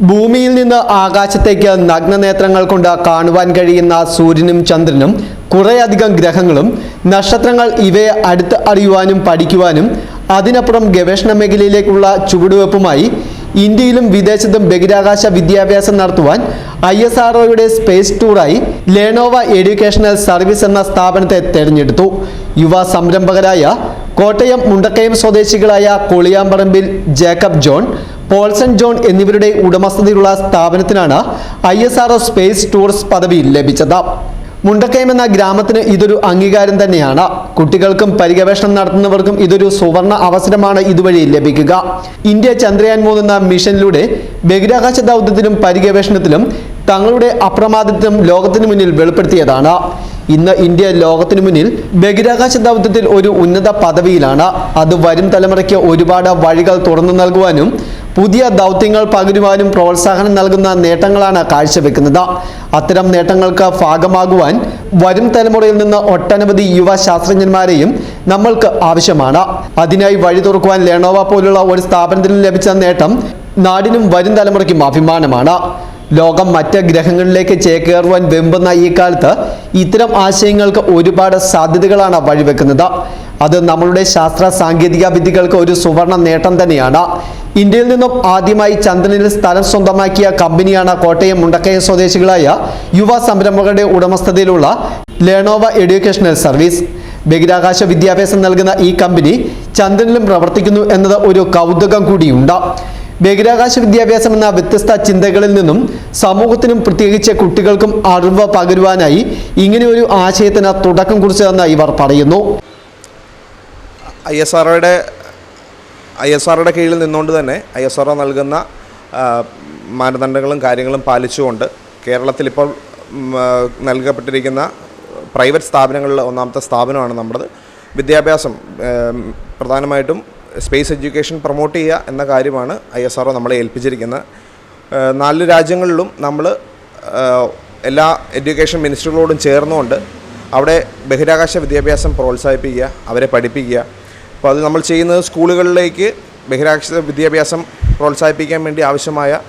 ഭൂമിയിൽ നിന്ന് ആകാശത്തേക്ക് നഗ്നനേത്രങ്ങൾ കൊണ്ട് കാണുവാൻ കഴിയുന്ന സൂര്യനും ചന്ദ്രനും കുറേയധികം ഗ്രഹങ്ങളും നക്ഷത്രങ്ങൾ ഇവയെ അടുത്ത് അറിയുവാനും പഠിക്കുവാനും അതിനപ്പുറം ഗവേഷണ മേഖലയിലേക്കുള്ള ചുവടുവെപ്പുമായി ഇന്ത്യയിലും വിദേശത്തും ബഹിരാകാശ വിദ്യാഭ്യാസം നടത്തുവാൻ ഐ എസ് ആർ ഒയുടെ സ്പേസ് ടൂറായി ലേണോവ എഡ്യൂക്കേഷണൽ സർവീസ് എന്ന സ്ഥാപനത്തെ തെരഞ്ഞെടുത്തു. യുവ സംരംഭകരായ കോട്ടയം മുണ്ടക്കയം സ്വദേശികളായ Koliyamparambil Jacob John Paulson John എന്നിവരുടെ ഉടമസ്ഥതയിലുള്ള സ്ഥാപനത്തിനാണ് I S R space tourist പദവി ലഭിച്ചത്. മുണ്ടക്കയം എന്ന ഗ്രാമത്തിന് ഇതൊരു അംഗീകാരം തന്നെയാണ്. കുട്ടികൾക്കും പരിഗവേഷണം നടത്തുന്നവർക്കും ഇതൊരു സുവർണ അവസരമാണ് ഇതുവഴി ലഭിക്കുക. ഇന്ത്യ ചന്ദ്രയാൻ മൂന്ന് എന്ന മിഷനിലൂടെ ബഹിരാകാശ ദൗത്യത്തിലും പരിഗവേഷണത്തിലും തങ്ങളുടെ അപ്രമാദിത്വം ലോകത്തിനു മുന്നിൽ വെളിപ്പെടുത്തിയതാണ്. ഇന്ന് ഇന്ത്യ ലോകത്തിനു മുന്നിൽ ബഹിരാകാശ ദൗത്യത്തിൽ ഒരു ഉന്നത പദവിയിലാണ്. അത് വരും തലമുറയ്ക്ക് ഒരുപാട് വഴികൾ തുറന്നു നൽകുവാനും പുതിയ ദൗത്യങ്ങൾ പകരുവാനും പ്രോത്സാഹനം നൽകുന്ന നേട്ടങ്ങളാണ് കാഴ്ചവെക്കുന്നത്. അത്തരം നേട്ടങ്ങൾക്ക് ഭാഗമാകുവാൻ വരും തലമുറയിൽ നിന്ന് ഒട്ടനവധി യുവ ശാസ്ത്രജ്ഞന്മാരെയും നമ്മൾക്ക് ആവശ്യമാണ്. അതിനായി വഴി തുറക്കുവാൻ ലേണോവ പോലുള്ള ഒരു സ്ഥാപനത്തിന് ലഭിച്ച നേട്ടം നാടിനും വരും തലമുറയ്ക്കും അഭിമാനമാണ്. ലോകം മറ്റ് ഗ്രഹങ്ങളിലേക്ക് ചേക്കേറുവാൻ വെമ്പുന്ന ഈ കാലത്ത് ഇത്തരം ആശയങ്ങൾക്ക് ഒരുപാട് സാധ്യതകളാണ് വഴിവെക്കുന്നത്. അത് നമ്മളുടെ ശാസ്ത്ര സാങ്കേതിക വിദ്യകൾക്ക് ഒരു സുവർണ നേട്ടം തന്നെയാണ്. ഇന്ത്യയിൽ നിന്നും ആദ്യമായി ചന്ദ്രനിൽ സ്ഥലം സ്വന്തമാക്കിയ കമ്പനിയാണ് കോട്ടയം മുണ്ടക്കയം സ്വദേശികളായ യുവ സംരംഭകരുടെ ഉടമസ്ഥതയിലുള്ള ലേണോവ എഡ്യൂക്കേഷണൽ സർവീസ് ബഹിരാകാശ വിദ്യാഭ്യാസം നൽകുന്ന ഈ കമ്പനി ചന്ദ്രനിലും പ്രവർത്തിക്കുന്നു എന്നത് ഒരു കൗതുകം കൂടിയുണ്ട്. ബഹിരാകാശ വിദ്യാഭ്യാസം എന്ന വ്യത്യസ്ത ചിന്തകളിൽ നിന്നും സമൂഹത്തിനും പ്രത്യേകിച്ച് കുട്ടികൾക്കും അറിവ് പകരുവാനായി ഇങ്ങനെ ഒരു ആശയത്തിന് തുടക്കം കുറിച്ചതെന്ന് ഇവർ പറയുന്നു. ഐ എസ് ആർഒയുടെ ഐ എസ് ആർഒയുടെ കീഴിൽ നിന്നുകൊണ്ട് തന്നെ ഐ എസ് ആർഒ നൽകുന്ന മാനദണ്ഡങ്ങളും കാര്യങ്ങളും പാലിച്ചുകൊണ്ട് കേരളത്തിൽ ഇപ്പോൾ നൽകപ്പെട്ടിരിക്കുന്ന പ്രൈവറ്റ് സ്ഥാപനങ്ങളിൽ ഒന്നാമത്തെ സ്ഥാപനമാണ് നമ്മുടെ വിദ്യാഭ്യാസം പ്രധാനമായിട്ടും സ്പേസ് എഡ്യൂക്കേഷൻ പ്രൊമോട്ട് ചെയ്യുക എന്ന കാര്യമാണ് ഐ എസ് ആർ നമ്മളെ ഏൽപ്പിച്ചിരിക്കുന്നത്. നാല് രാജ്യങ്ങളിലും നമ്മൾ എല്ലാ എഡ്യൂക്കേഷൻ മിനിസ്റ്ററുകളോടും ചേർന്നുകൊണ്ട് അവിടെ ബഹിരാകാശ വിദ്യാഭ്യാസം പ്രോത്സാഹിപ്പിക്കുക അവരെ പഠിപ്പിക്കുക. അപ്പോൾ അത് നമ്മൾ ചെയ്യുന്നത് സ്കൂളുകളിലേക്ക് ബഹിരാകാശ വിദ്യാഭ്യാസം പ്രോത്സാഹിപ്പിക്കാൻ വേണ്ടി ആവശ്യമായ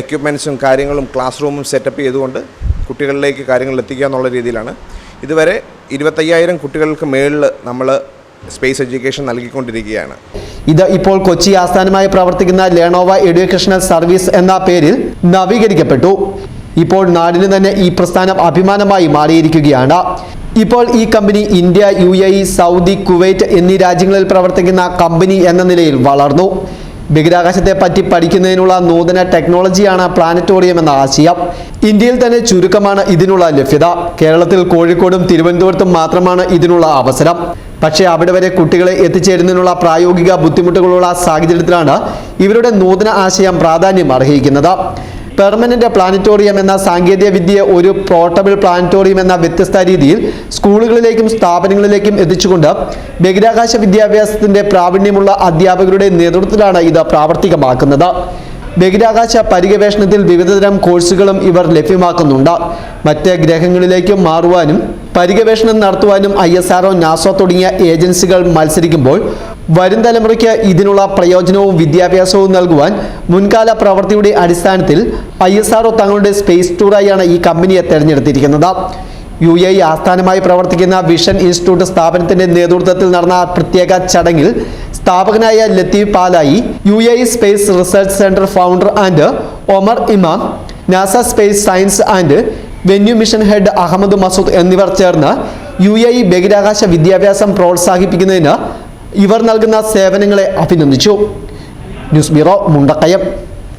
എക്യുപ്മെൻസും കാര്യങ്ങളും ക്ലാസ് റൂമും സെറ്റപ്പ് ചെയ്തുകൊണ്ട് കുട്ടികളിലേക്ക് കാര്യങ്ങൾ എത്തിക്കുക എന്നുള്ള രീതിയിലാണ്. ഇതുവരെ ഇരുപത്തയ്യായിരം കുട്ടികൾക്ക് മേളിൽ നമ്മൾ സ്പേസ് എഡ്യൂക്കേഷൻ നൽകിക്കൊണ്ടിരിക്കുകയാണ്. ഇത് ഇപ്പോൾ കൊച്ചി ആസ്ഥാനമായി പ്രവർത്തിക്കുന്ന ലേണോവ എഡ്യൂക്കേഷണൽ സർവീസ് എന്ന പേരിൽ നവീകരിക്കപ്പെട്ടു. ഇപ്പോൾ നാടിന് തന്നെ ഈ പ്രസ്ഥാനം അഭിമാനമായി മാറിയിരിക്കുകയാണ്. ഇപ്പോൾ ഈ company India U Saudi Kuwait എന്നീ രാജ്യങ്ങളിൽ പ്രവർത്തിക്കുന്ന കമ്പനി എന്ന നിലയിൽ വളർന്നു. ബഹിരാകാശത്തെ പറ്റി പഠിക്കുന്നതിനുള്ള നൂതന ടെക്നോളജിയാണ് പ്ലാനറ്റോറിയം എന്ന ആശയം. ഇന്ത്യയിൽ തന്നെ ചുരുക്കമാണ് ഇതിനുള്ള ലഭ്യത. കേരളത്തിൽ കോഴിക്കോടും തിരുവനന്തപുരത്തും മാത്രമാണ് ഇതിനുള്ള അവസരം. പക്ഷേ അവിടെ വരെ കുട്ടികളെ എത്തിച്ചേരുന്നതിനുള്ള പ്രായോഗിക ബുദ്ധിമുട്ടുകളുള്ള സാഹചര്യത്തിലാണ് ഇവരുടെ നൂതന ആശയം പ്രാധാന്യം അർഹിക്കുന്നത്. പെർമനന്റ് പ്ലാനറ്റോറിയം എന്ന സാങ്കേതിക വിദ്യയെ ഒരു പോർട്ടബിൾ പ്ലാനറ്റോറിയം എന്ന വ്യത്യസ്ത രീതിയിൽ സ്കൂളുകളിലേക്കും സ്ഥാപനങ്ങളിലേക്കും എത്തിച്ചുകൊണ്ട് ബഹിരാകാശ വിദ്യാഭ്യാസത്തിന്റെ പ്രാവീണ്യമുള്ള അധ്യാപകരുടെ നേതൃത്വത്തിലാണ് ഇത് പ്രാവർത്തികമാക്കുന്നത്. ബഹിരാകാശ പരിഗവേഷണത്തിൽ വിവിധതരം കോഴ്സുകളും ഇവർ ലഭ്യമാക്കുന്നുണ്ട്. മറ്റ് ഗ്രഹങ്ങളിലേക്കും മാറുവാനും പരിഗവേഷണം നടത്തുവാനും ഐ എസ് നാസോ തുടങ്ങിയ ഏജൻസികൾ മത്സരിക്കുമ്പോൾ വരും തലമുറയ്ക്ക് ഇതിനുള്ള പ്രയോജനവും വിദ്യാഭ്യാസവും നൽകുവാൻ മുൻകാല പ്രവൃത്തിയുടെ അടിസ്ഥാനത്തിൽ ഐ എസ് ആർഒ തങ്ങളുടെ സ്പേസ് ടൂറായാണ് ഈ കമ്പനിയെ തെരഞ്ഞെടുത്തിരിക്കുന്നത്. യു എ ആസ്ഥാനമായി പ്രവർത്തിക്കുന്ന വിഷൻ ഇൻസ്റ്റിറ്റ്യൂട്ട് സ്ഥാപനത്തിന്റെ നേതൃത്വത്തിൽ നടന്ന പ്രത്യേക ചടങ്ങിൽ സ്ഥാപകനായ Latheef Palayi U A space research centre founder and Omar Imam NASA space science and Venus mission head Ahmed Masood എന്നിവർ ചേർന്ന് യു എ ബഹിരാകാശ വിദ്യാഭ്യാസം പ്രോത്സാഹിപ്പിക്കുന്നതിന് ഇവർ നൽകുന്ന സേവനങ്ങളെ അഭിനന്ദിച്ചു. News bureau Mundakkayam.